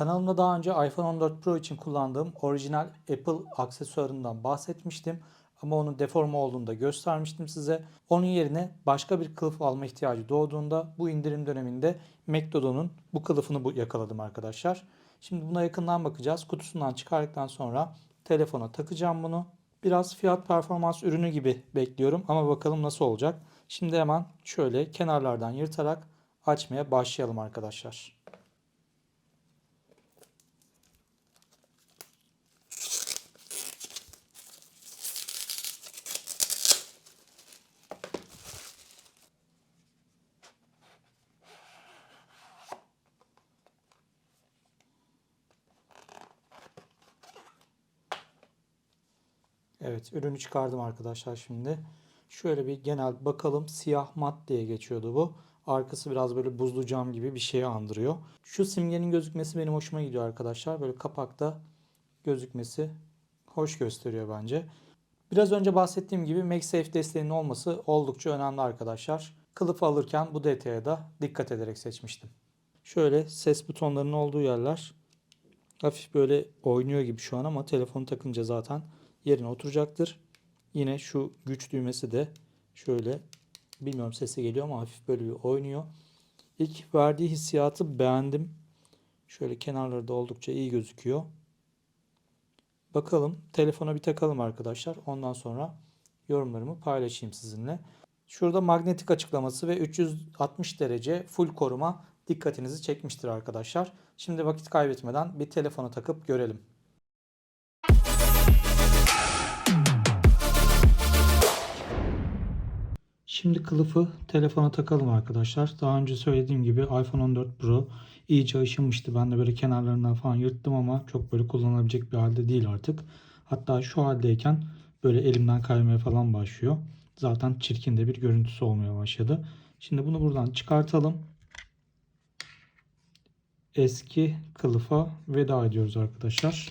Kanalımda daha önce iPhone 14 Pro için kullandığım orijinal Apple aksesuarından bahsetmiştim. Ama onun deforme olduğunu da göstermiştim size. Onun yerine başka bir kılıf alma ihtiyacı doğduğunda bu indirim döneminde McDonald's'un bu kılıfını yakaladım arkadaşlar. Şimdi buna yakından bakacağız. Kutusundan çıkardıktan sonra telefona takacağım bunu. Biraz fiyat performans ürünü gibi bekliyorum ama bakalım nasıl olacak. Şimdi hemen şöyle kenarlardan yırtarak açmaya başlayalım arkadaşlar. Evet ürünü çıkardım arkadaşlar şimdi. Şöyle bir genel bakalım siyah mat diye geçiyordu bu. Arkası biraz böyle buzlu cam gibi bir şeyi andırıyor. Şu simgenin gözükmesi benim hoşuma gidiyor arkadaşlar. Böyle kapakta gözükmesi hoş gösteriyor bence. Biraz önce bahsettiğim gibi MagSafe desteğinin olması oldukça önemli arkadaşlar. Kılıf alırken bu detaya da dikkat ederek seçmiştim. Şöyle ses butonlarının olduğu yerler hafif böyle oynuyor gibi şu an ama telefonu takınca zaten yerine oturacaktır. Yine şu güç düğmesi de şöyle bilmiyorum sesi geliyor ama hafif böyle bir oynuyor. İlk verdiği hissiyatı beğendim. Şöyle kenarları da oldukça iyi gözüküyor. Bakalım telefona bir takalım arkadaşlar. Ondan sonra yorumlarımı paylaşayım sizinle. Şurada magnetik açıklaması ve 360 derece full koruma dikkatinizi çekmiştir arkadaşlar. Şimdi vakit kaybetmeden bir telefona takıp görelim. Şimdi kılıfı telefona takalım arkadaşlar. Daha önce söylediğim gibi iPhone 14 Pro iyice aşınmıştı. Ben de böyle kenarlarından falan yırttım ama çok böyle kullanabilecek bir halde değil artık. Hatta şu haldeyken böyle elimden kaymaya falan başlıyor. Zaten çirkin de bir görüntüsü olmaya başladı. Şimdi bunu buradan çıkartalım. Eski kılıfa veda ediyoruz arkadaşlar.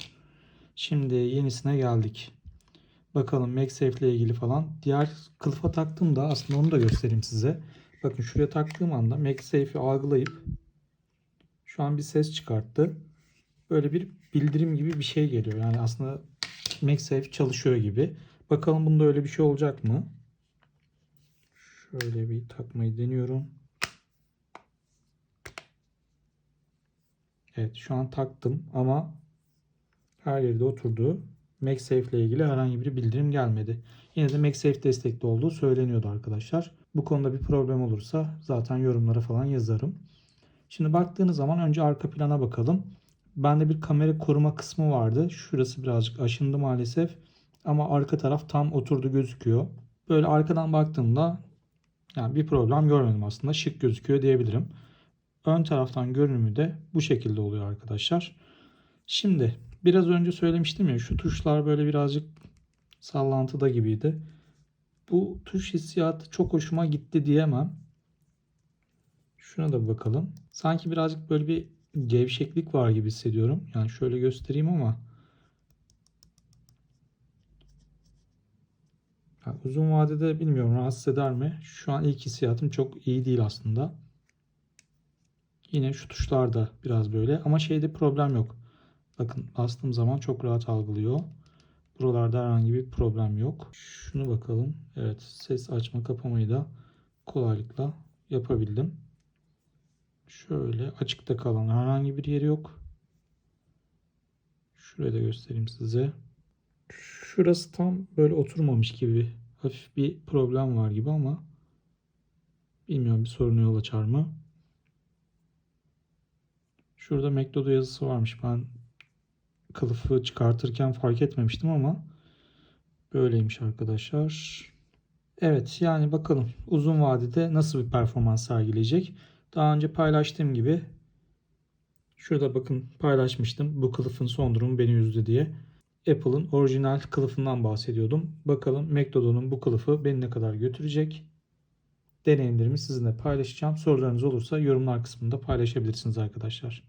Şimdi yenisine geldik. Bakalım MagSafe ile ilgili falan. Diğer kılıfa taktığımda aslında onu da göstereyim size. Bakın şuraya taktığım anda MagSafe'i algılayıp şu an bir ses çıkarttı. Böyle bir bildirim gibi bir şey geliyor. Yani aslında MagSafe çalışıyor gibi. Bakalım bunda öyle bir şey olacak mı? Şöyle bir takmayı deniyorum. Evet şu an taktım ama her yerde oturdu. MagSafe ile ilgili herhangi bir bildirim gelmedi. Yine de MagSafe destekli olduğu söyleniyordu arkadaşlar. Bu konuda bir problem olursa zaten yorumlara falan yazarım. Şimdi baktığınız zaman önce arka plana bakalım. Bende bir kamera koruma kısmı vardı. Şurası birazcık aşındı maalesef. Ama arka taraf tam oturdu gözüküyor. Böyle arkadan baktığımda yani bir problem görmedim aslında. Şık gözüküyor diyebilirim. Ön taraftan görünümü de bu şekilde oluyor arkadaşlar. Şimdi biraz önce söylemiştim ya şu tuşlar böyle birazcık sallantıda gibiydi. Bu tuş hissiyatı çok hoşuma gitti diyemem. Şuna da bakalım. Sanki birazcık böyle bir gevşeklik var gibi hissediyorum. Yani şöyle göstereyim ama yani uzun vadede bilmiyorum rahatsız eder mi? Şu an ilk hissiyatım çok iyi değil aslında. Yine şu tuşlar da biraz böyle ama şeyde problem yok. Bakın bastığım zaman çok rahat algılıyor. Buralarda herhangi bir problem yok. Şunu bakalım. Evet ses açma kapamayı da kolaylıkla yapabildim. Şöyle açıkta kalan herhangi bir yeri yok. Şurayı da göstereyim size. Şurası tam böyle oturmamış gibi. Hafif bir problem var gibi ama bilmiyorum bir soruna yol açar mı? Şurada McDodo yazısı varmış. Ben kılıfı çıkartırken fark etmemiştim ama böyleymiş arkadaşlar. Evet yani bakalım uzun vadede nasıl bir performans sergileyecek. Daha önce paylaştığım gibi şurada bakın paylaşmıştım. Bu kılıfın son durumu beni üzdü diye. Apple'ın orijinal kılıfından bahsediyordum. Bakalım McDonald'un bu kılıfı beni ne kadar götürecek. Deneyimlerimi sizinle paylaşacağım. Sorularınız olursa yorumlar kısmında paylaşabilirsiniz arkadaşlar.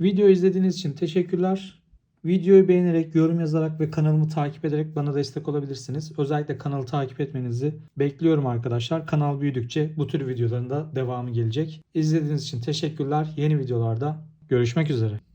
Video izlediğiniz için teşekkürler. Videoyu beğenerek, yorum yazarak ve kanalımı takip ederek bana destek olabilirsiniz. Özellikle kanalı takip etmenizi bekliyorum arkadaşlar. Kanal büyüdükçe bu tür videoların da devamı gelecek. İzlediğiniz için teşekkürler. Yeni videolarda görüşmek üzere.